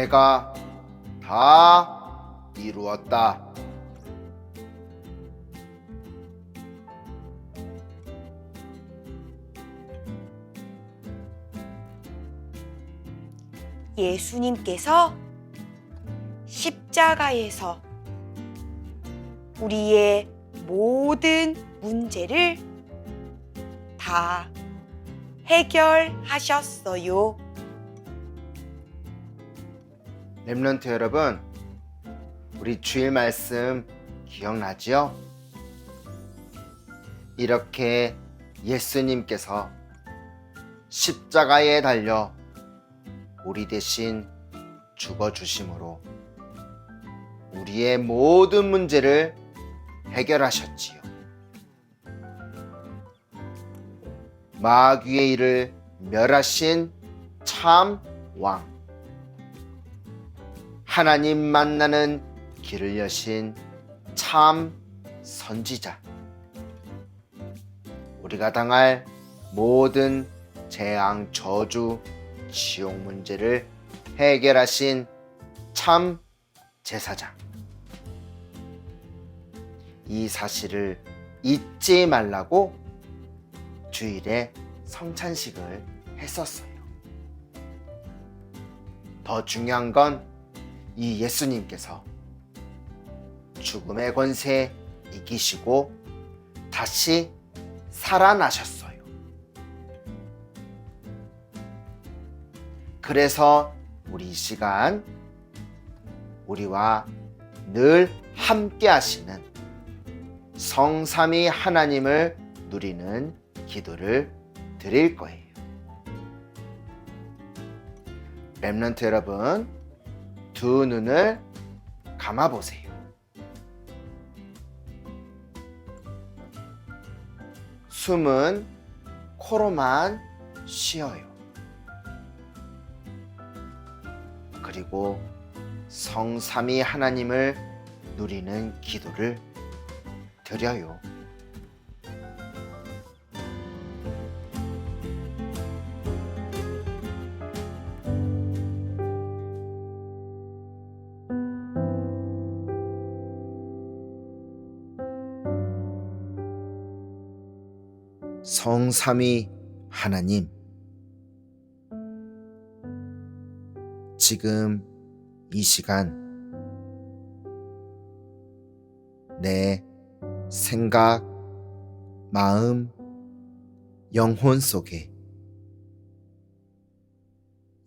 내가 다 이루었다. 예수님께서 십자가에서 우리의 모든 문제를 다 해결하셨어요. 렘런트 여러분, 우리 주일 말씀 기억나지요? 이렇게 예수님께서 십자가에 달려 우리 대신 죽어 주심으로 우리의 모든 문제를 해결하셨지요. 마귀의 일을 멸하신 참 왕. 하나님 만나는 길을 여신 참 선지자. 우리가 당할 모든 재앙, 저주, 지옥 문제를 해결하신 참 제사장. 이 사실을 잊지 말라고 주일에 성찬식을 했었어요. 더 중요한 건 이 예수님께서 죽음의 권세 이기시고 다시 살아나셨어요. 그래서 우리 이 시간 우리와 늘 함께 하시는 성삼위 하나님을 누리는 기도를 드릴 거예요. 랩런트 여러분, 두 눈을 감아 보세요. 숨은 코로만 쉬어요. 그리고 성삼위 하나님을 누리는 기도를 드려요. 성삼위 하나님, 지금 이 시간 내 생각, 마음, 영혼 속에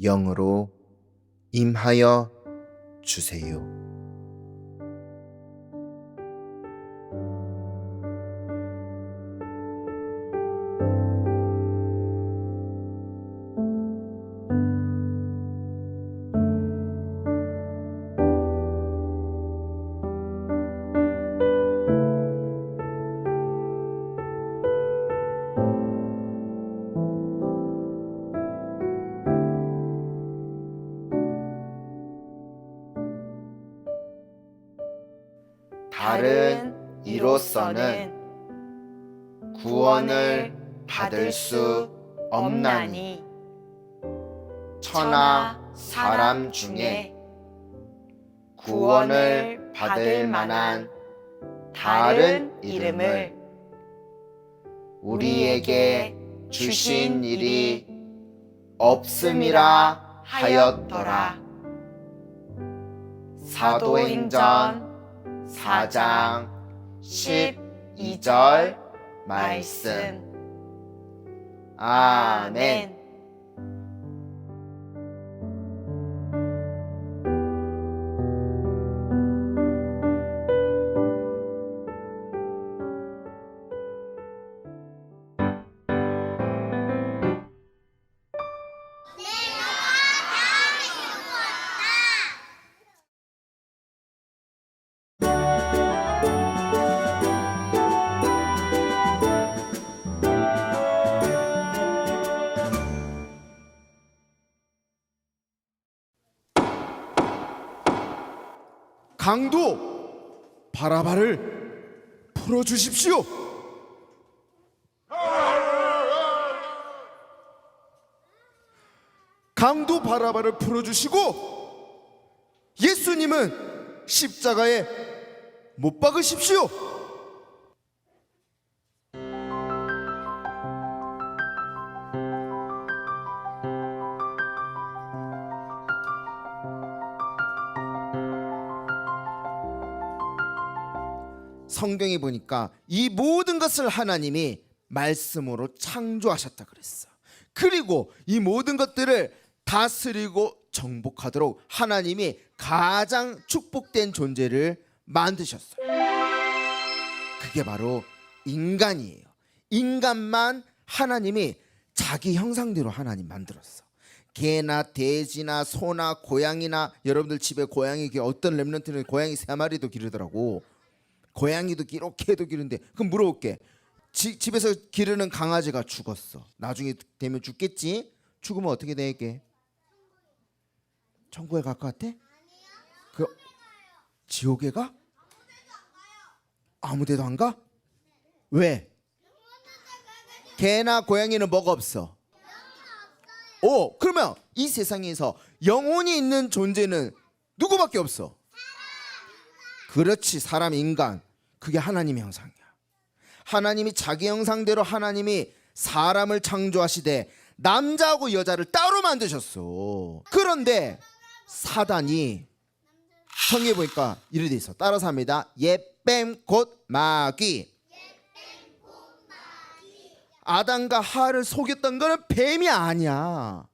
영으로 임하여 주세요. 이로서는 구원을 받을 수 없나니. 천하 사람 중에 구원을 받을 만한 다른 이름을 우리에게 주신 일이 없음이라 하였더라. 사도행전 4장 12절 말씀. 아멘. 강도 바라바를 풀어 주십시오. 강도 바라바를 풀어 주시고 예수님은 십자가에 못 박으십시오. 성경에 보니까 이 모든 것을 하나님이 말씀으로 창조하셨다 그랬어. 그리고 이 모든 것들을 다스리고 정복하도록 하나님이 가장 축복된 존재를 만드셨어요. 그게 바로 인간이에요. 인간만 하나님이 자기 형상대로 하나님 만들었어. 개나 돼지나 소나 고양이나 여러분들 집에 고양이 기 어떤 랩런트는 고양이 세 마리도 기르더라고. 고양이도 이렇게도 기르는데 그럼 물어볼게. 지- 집에서 기르는 강아지가 죽었어. 나중에 되면 죽겠지? 죽으면 어떻게 되게? 천국에 갈 것 같아? 그 지옥에 가? 아무 데도 안 가? 왜? 개나 고양이는 뭐가 없어? 오, 그러면 이 세상에서 영혼이 있는 존재는 누구밖에 없어? 그렇지, 사람, 인간. 그게 하나님의 형상이야. 하나님이 자기 형상대로 하나님이 사람을 창조하시되 남자하고 여자를 따로 만드셨어. 그런데 사단이 성경에 보니까 이래 돼 있어. 따라서 합니다. 예뱀 곧 마귀. 아담과 하를 속였던 거는 뱀이 아니야.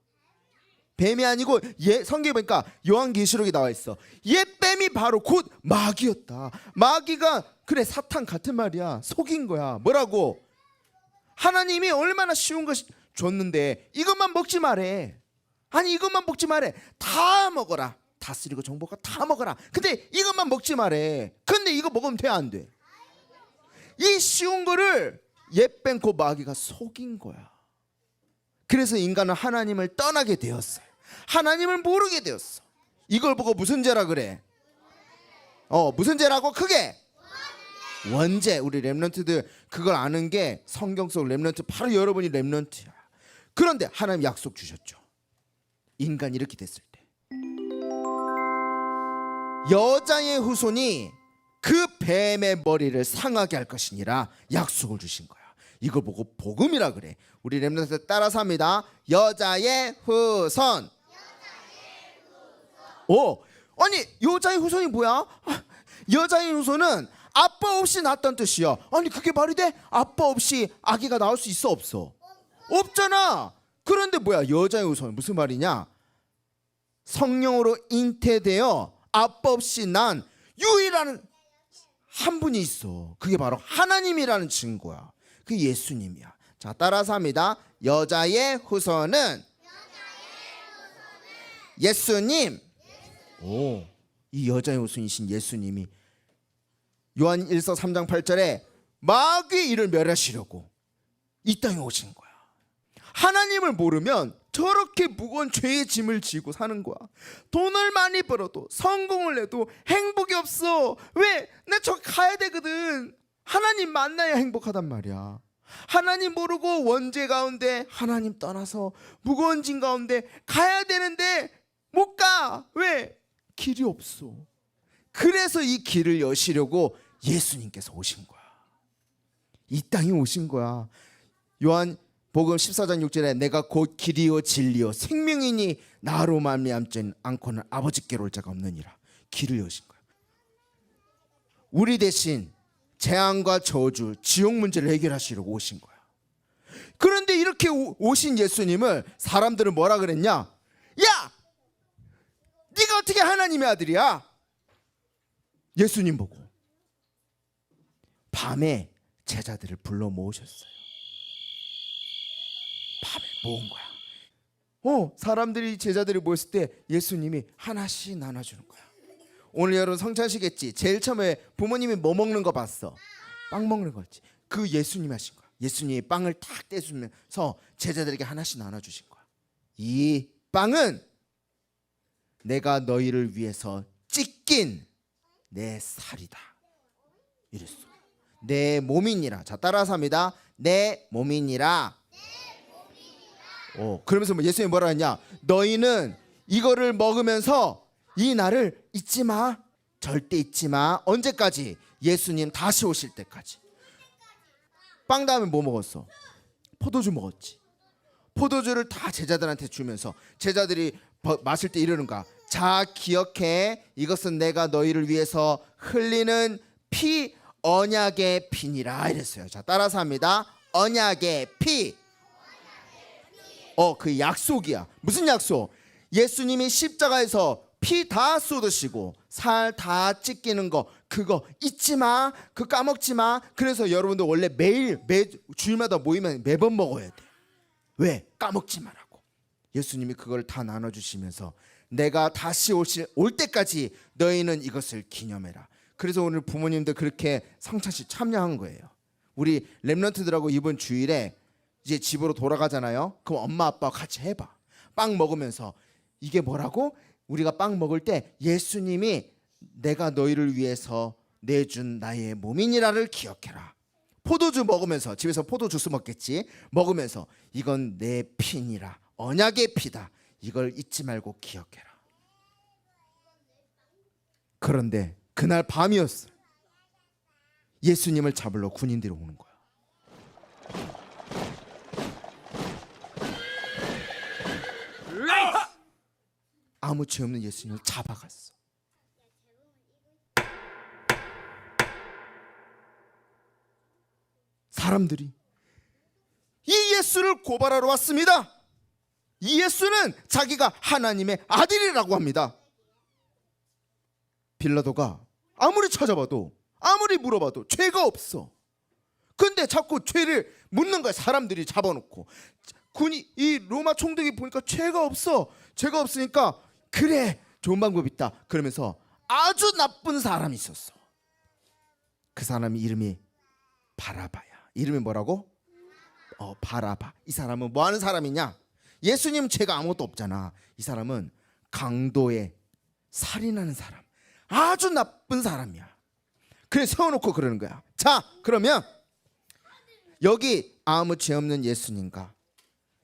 뱀이 아니고 예 성경에 보니까 요한계시록에 나와 있어. 옛 뱀이 바로 곧 마귀였다. 마귀가 그래 사탄 같은 말이야. 속인 거야. 뭐라고? 하나님이 얼마나 쉬운 것 줬는데 이것만 먹지 말래. 아니 이것만 먹지 말래. 다 먹어라. 다스리고 정복하 다 먹어라. 근데 이것만 먹지 말래. 근데 이거 먹으면 돼 안 돼? 이 쉬운 거를 옛뱀코 마귀가 속인 거야. 그래서 인간은 하나님을 떠나게 되었어요. 하나님을 모르게 되었어. 이걸 보고 무슨 죄라 그래? 어, 무슨 죄라고 크게? 원죄. 우리 렘넌트들 그걸 아는 게 성경 속 렘넌트 바로 여러분이 렘넌트야. 그런데 하나님 약속 주셨죠. 인간이 이렇게 됐을 때 여자의 후손이 그 뱀의 머리를 상하게 할 것이니라 약속을 주신 거야. 이걸 보고 복음이라 그래. 우리 렘넌트 따라서 합니다. 여자의 후손. 오, 아니 여자의 후손이 뭐야? 아, 여자의 후손은 아빠 없이 낳았다는 뜻이야. 아니 그게 말이 돼? 아빠 없이 아기가 나올 수 있어 없어? 없잖아. 그런데 뭐야 여자의 후손 무슨 말이냐? 성령으로 잉태되어 아빠 없이 난 유일한 한 분이 있어. 그게 바로 하나님이라는 증거야. 그 예수님이야. 자, 따라서 합니다. 여자의 후손은 예수님. 오, 이 여자의 후손이신 예수님이 요한 1서 3장 8절에 마귀의 일을 멸하시려고 이 땅에 오신 거야. 하나님을 모르면 저렇게 무거운 죄의 짐을 지고 사는 거야. 돈을 많이 벌어도 성공을 해도 행복이 없어. 왜? 나 저 가야 되거든. 하나님 만나야 행복하단 말이야. 하나님 모르고 원죄 가운데 하나님 떠나서 무거운 짐 가운데 가야 되는데 못 가. 왜? 길이 없어. 그래서 이 길을 여시려고 예수님께서 오신 거야. 이 땅에 오신 거야. 요한 복음 14장 6절에 내가 곧 길이요 진리요 생명이니 나로 말미암지 않고는 아버지께로 올 자가 없느니라. 길을 여신 거야. 우리 대신 재앙과 저주, 지옥 문제를 해결하시려고 오신 거야. 그런데 이렇게 오- 오신 예수님을 사람들은 뭐라 그랬냐? 야! 네가 어떻게 하나님의 아들이야? 예수님 보고 밤에 제자들을 불러 모으셨어요. 밤에 모은 거야. 어, 사람들이 제자들이 모였을 때 예수님이 하나씩 나눠주는 거야. 오늘 여러분 성찬식했지. 제일 처음에 부모님이 뭐 먹는 거 봤어. 빵 먹는 거였지. 그 예수님이 하신 거야. 예수님이 빵을 탁 떼주면서 제자들에게 하나씩 나눠주신 거야. 이 빵은 내가 너희를 위해서 찢긴 내 살이다. 이랬어. 내 몸이니라. 자 따라서 합니다. 내 몸이니라. 오, 그러면서 뭐 예수님이 뭐라 했냐? 너희는 이거를 먹으면서 이 날을 잊지 마. 절대 잊지 마. 언제까지? 예수님 다시 오실 때까지. 빵 다음에 뭐 먹었어? 포도주 먹었지. 포도주를 다 제자들한테 주면서 제자들이 버- 마실 때 이러는 거야. 자 기억해 이것은 내가 너희를 위해서 흘리는 피 언약의 피니라 이랬어요. 자 따라서 합니다. 언약의 피. 어 그 약속이야. 무슨 약속? 예수님이 십자가에서 피 다 쏟으시고 살 다 찢기는 거 그거 잊지 마. 그 까먹지 마. 그래서 여러분들 원래 매일 매 주일마다 모이면 매번 먹어야 돼. 왜? 까먹지 말라고. 예수님이 그걸 다 나눠 주시면서 내가 다시 오실 올 때까지 너희는 이것을 기념해라. 그래서 오늘 부모님들 그렇게 성찬식 참여한 거예요. 우리 렘넌트들하고 이번 주일에 이제 집으로 돌아가잖아요. 그럼 엄마 아빠 같이 해봐. 빵 먹으면서 이게 뭐라고? 우리가 빵 먹을 때 예수님이 내가 너희를 위해서 내준 나의 몸이니라를 기억해라. 포도주 먹으면서 집에서 포도 주스 먹겠지. 먹으면서 이건 내 피니라. 언약의 피다. 이걸 잊지 말고 기억해라. 그런데 그날 밤이었어. 예수님을 잡으러 군인들이 오는 거야. 아무 죄 없는 예수님을 잡아갔어. 사람들이 이 예수를 고발하러 왔습니다. 이 예수는 자기가 하나님의 아들이라고 합니다. 빌라도가 아무리 찾아봐도 아무리 물어봐도 죄가 없어. 근데 자꾸 죄를 묻는 거야. 사람들이 잡아놓고 군이 이 로마 총독이 보니까 죄가 없어. 죄가 없으니까 그래 좋은 방법 있다. 그러면서 아주 나쁜 사람이 있었어. 그 사람이 이름이 바라바야. 이름이 뭐라고? 어 바라바. 이 사람은 뭐 하는 사람이냐? 예수님 죄가 아무것도 없잖아. 이 사람은 강도에 살인하는 사람. 아주 나쁜 사람이야. 그래 세워놓고 그러는 거야. 자 그러면 여기 아무 죄 없는 예수님과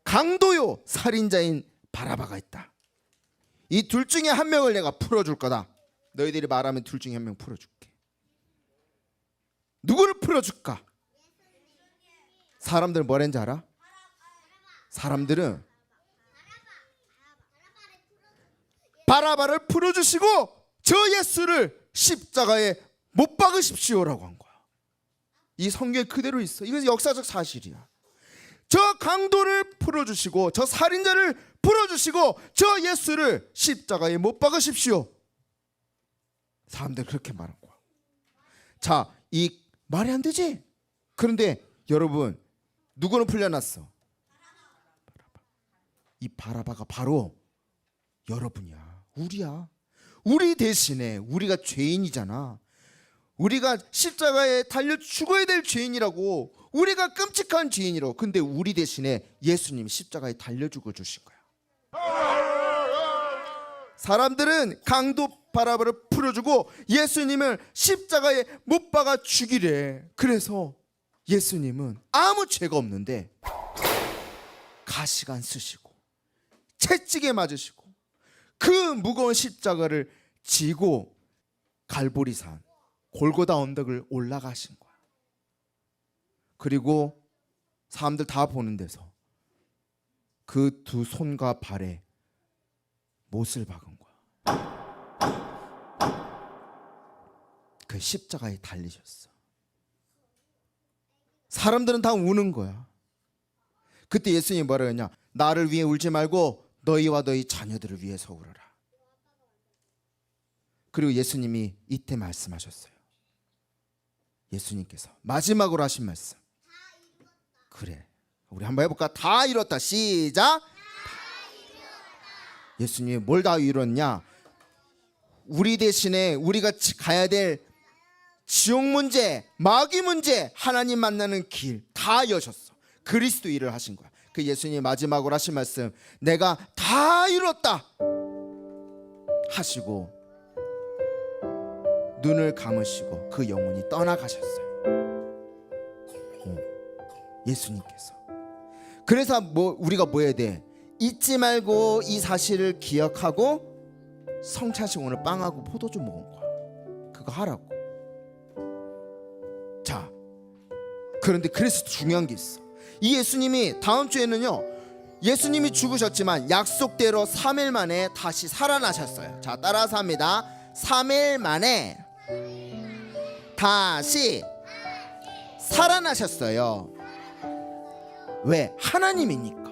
강도요 살인자인 바라바가 있다. 이 둘 중에 한 명을 내가 풀어줄 거다. 너희들이 말하면 둘 중에 한 명 풀어줄게. 누구를 풀어줄까? 사람들 뭐랬는지 알아? 사람들은 바라바를 풀어주시고 저 예수를 십자가에 못 박으십시오라고 한 거야. 이 성경에 그대로 있어. 이건 역사적 사실이야. 저 강도를 풀어주시고 저 살인자를 풀어주시고 저 예수를 십자가에 못 박으십시오. 사람들 그렇게 말한 거야. 자, 이 말이 안 되지. 그런데 여러분 누구는 풀려났어? 이 바라바가 바로 여러분이야. 우리야. 우리 대신에 우리가 죄인이잖아. 우리가 십자가에 달려 죽어야 될 죄인이라고 우리가 끔찍한 죄인이라고 근데 우리 대신에 예수님 십자가에 달려 죽어 주신 거야 사람들은 강도 바라바를 풀어주고 예수님을 십자가에 못 박아 죽이래 그래서 예수님은 아무 죄가 없는데 가시관 쓰시고 채찍에 맞으시고 그 무거운 십자가를 지고 갈보리산 골고다 언덕을 올라가신 거야. 그리고 사람들 다 보는 데서 그 두 손과 발에 못을 박은 거야. 그 십자가에 달리셨어. 사람들은 다 우는 거야. 그때 예수님이 뭐라 했냐? 나를 위해 울지 말고 너희와 너희 자녀들을 위해서 울어라. 그리고 예수님이 이때 말씀하셨어요. 예수님께서 마지막으로 하신 말씀. 그래. 우리 한번 해볼까? 다 이뤘다. 시작. 예수님이 뭘 다 이뤘냐? 우리 대신에 우리가 지- 가야 될 지옥 문제, 마귀 문제, 하나님 만나는 길 다 여셨어. 그리스도 일을 하신 거야. 그 예수님이 마지막으로 하신 말씀, 내가 다 이뤘다 하시고 눈을 감으시고 그 영혼이 떠나가셨어요. 어, 예수님께서. 그래서 뭐 우리가 뭐 해야 돼? 잊지 말고 이 사실을 기억하고 성찬식 오늘 빵하고 포도주 먹은 거야. 그거 하라고. 자, 그런데 그래서 중요한 게 있어. 이 예수님이 다음 주에는요. 예수님이 죽으셨지만 약속대로 3일 만에 다시 살아나셨어요. 자, 따라서 합니다. 3일 만에 다시 살아나셨어요. 왜? 하나님이니까.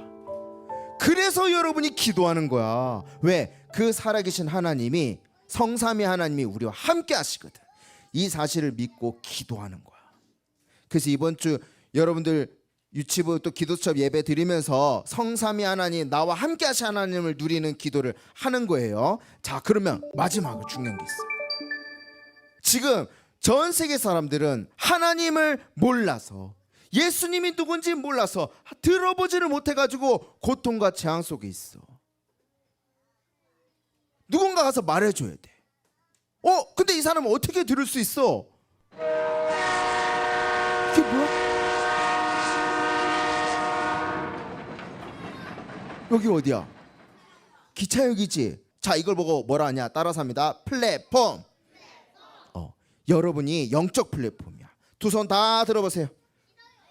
그래서 여러분이 기도하는 거야. 왜? 그 살아계신 하나님이 성삼위 하나님이 우리와 함께 하시거든. 이 사실을 믿고 기도하는 거야. 그래서 이번 주 여러분들 유치부 또 기도처 예배 드리면서 성삼위 하나님 나와 함께 하신 하나님을 누리는 기도를 하는 거예요. 자, 그러면 마지막으로 중요한 게 있어. 지금 전 세계 사람들은 하나님을 몰라서 예수님이 누군지 몰라서 들어보지를 못해가지고 고통과 재앙 속에 있어. 누군가 가서 말해줘야 돼. 어, 근데 이 사람은 어떻게 들을 수 있어? 이게 뭐야? 여기 어디야? 기차역이지. 자, 이걸 보고 뭐라 하냐? 따라서 합니다. 플랫폼. 어, 여러분이 영적 플랫폼이야. 두 손 다 들어보세요.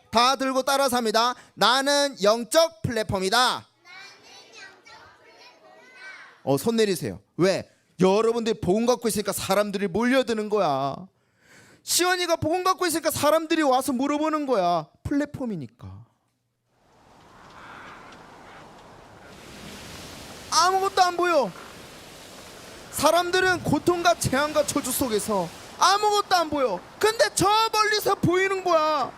다 들고 따라서 합니다. 나는 영적 플랫폼이다. 어, 손 내리세요. 왜? 여러분들이 복음 갖고 있으니까 사람들이 몰려드는 거야. 시원이가 복음 갖고 있으니까 사람들이 와서 물어보는 거야. 플랫폼이니까. 아무것도 안 보여. 사람들은 고통과 재앙과 저주 속에서 아무것도 안 보여. 근데 저 멀리서 보이는 거야.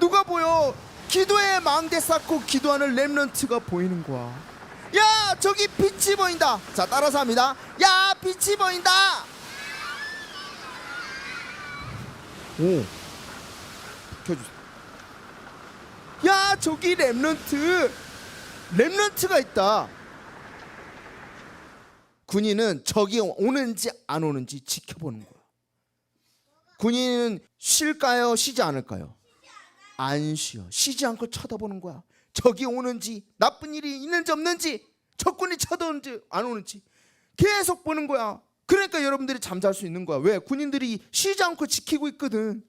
누가 보여? 기도에 망대 쌓고 기도하는 렘넌트가 보이는 거야. 야, 저기 빛이 보인다. 자, 따라서 합니다. 야, 빛이 보인다. 오. 켜주세요. 야, 저기 렘넌트. 렘넌트가 있다. 군인은 적이 오는지 안 오는지 지켜보는 거야. 군인은 쉴까요? 쉬지 않을까요? 안 쉬어. 쉬지 않고 쳐다보는 거야. 적이 오는지 나쁜 일이 있는지 없는지 적군이 쳐다오는지 안 오는지 계속 보는 거야. 그러니까 여러분들이 잠잘 수 있는 거야. 왜? 군인들이 쉬지 않고 지키고 있거든.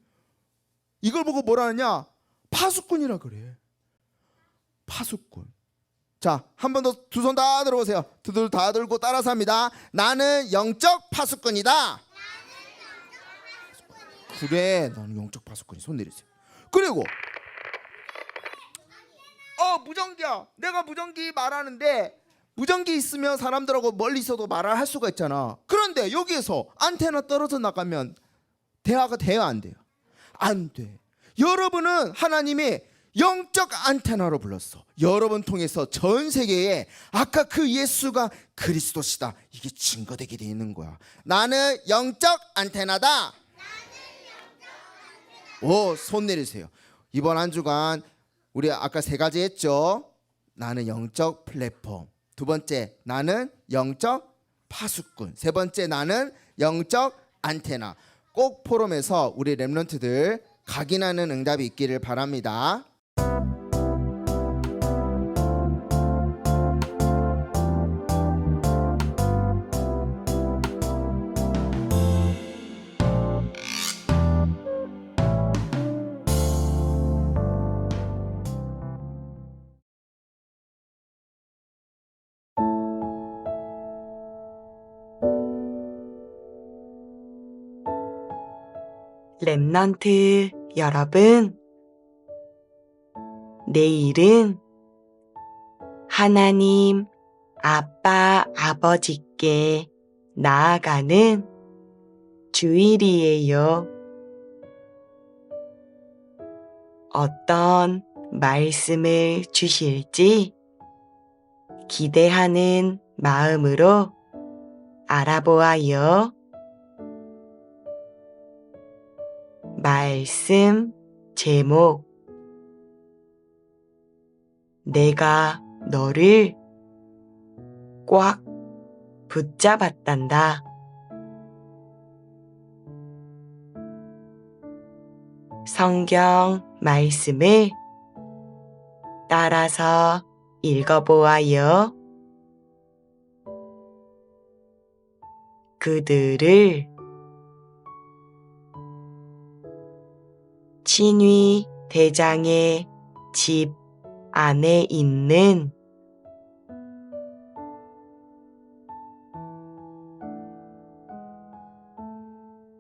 이걸 보고 뭐라 하냐? 파수꾼이라 그래. 파수꾼. 자, 한 번 더 두 손 다 들어보세요. 두 손 다 들고 따라서 합니다. 나는 영적 파수꾼이다. 그래, 나는 영적 파수꾼이 손 내리세요. 그리고 어 무전기야. 내가 무전기 말하는데 무전기 있으면 사람들하고 멀리 있어도 말을 할 수가 있잖아. 그런데 여기에서 안테나 떨어져 나가면 대화가 돼야 안 돼요? 안 돼. 여러분은 하나님이 영적 안테나로 불렀어. 여러분 통해서 전 세계에 아까 그 예수가 그리스도시다. 이게 증거되게 돼 있는 거야. 나는 영적 안테나다. 오, 손 내리세요. 이번 한 주간 우리 아까 세 가지 했죠. 나는 영적 플랫폼. 두 번째, 나는 영적 파수꾼. 세 번째, 나는 영적 안테나. 꼭 포럼에서 우리 랩런트들 각인하는 응답이 있기를 바랍니다. 랩넌트 여러분, 내일은 하나님 아빠 아버지께 나아가는 주일이에요. 어떤 말씀을 주실지 기대하는 마음으로 알아보아요. 말씀 제목 내가 너를 꽉 붙잡았단다. 성경 말씀을 따라서 읽어보아요. 그들을 친위 대장의 집 안에 있는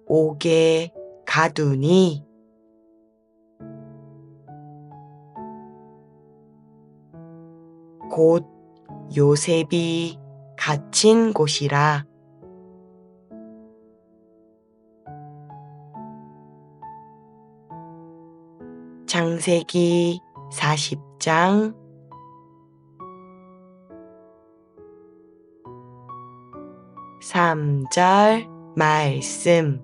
옥에 가두니 곧 요셉이 갇힌 곳이라. 창세기 40장. 3절 말씀.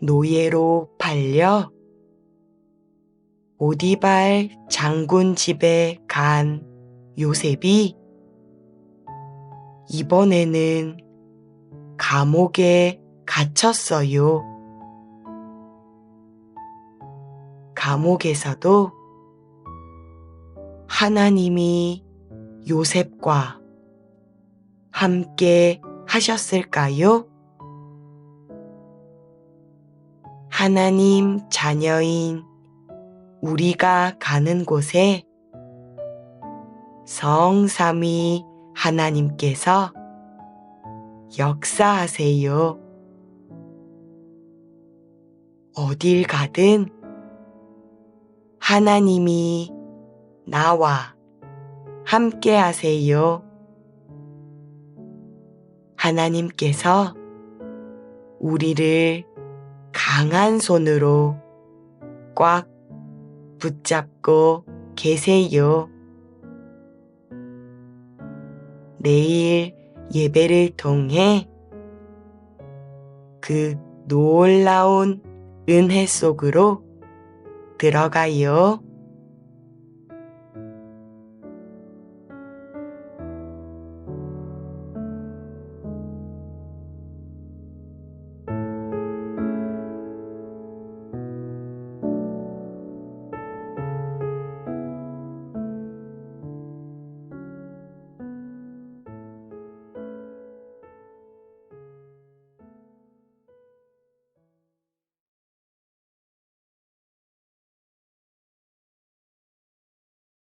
노예로 팔려 오디발 장군 집에 간 요셉이 이번에는 감옥에 갇혔어요. 감옥에서도 하나님이 요셉과 함께 하셨을까요? 하나님 자녀인 우리가 가는 곳에 성삼위 하나님께서 역사하세요. 어딜 가든 하나님이 나와 함께 하세요. 하나님께서 우리를 강한 손으로 꽉 붙잡고 계세요. 내일 예배를 통해 그 놀라운 은혜 속으로 들어가요.